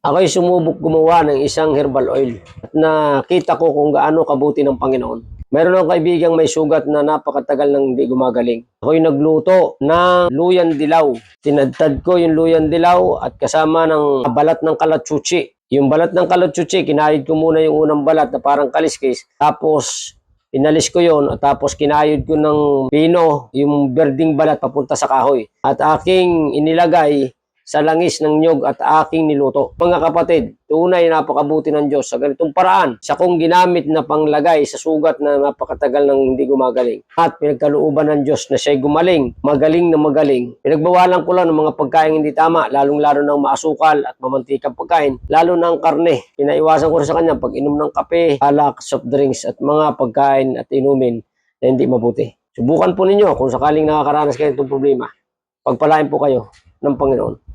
Ako'y sumubok gumawa ng isang herbal oil at nakita ko kung gaano kabuti ng Panginoon. Meron akong kaibigang may sugat na napakatagal nang hindi gumagaling. Ako'y nagluto ng luyan dilaw. Tinadtad ko yung luyan dilaw at kasama ng balat ng kalatsuchi. Yung balat ng kalatsuchi, kinahid ko muna yung unang balat na parang kaliskis. Tapos Inalis ko yon at tapos kinayod ko ng pino yung berding balat papunta sa kahoy. At aking inilagay sa langis ng nyog at aking niluto. Mga kapatid, tunay napakabuti ng Diyos sa ganitong paraan. Sa kong ginamit na panglagay sa sugat na napakatagal nang hindi gumagaling. At pinagkalooban ng Diyos na siya'y gumaling, magaling na magaling. Pinagbawalan ko lang ng mga pagkain hindi tama, lalong-lalo ng maasukal at mamantikang pagkain, lalo na ang karne. Pinaiwasan ko rin sa kanya pag inom ng kape, alak, soft drinks at mga pagkain at inumin na hindi mabuti. Subukan po ninyo kung sakaling nakakaranas kayo itong problema. Pagpalain po kayo ng Panginoon.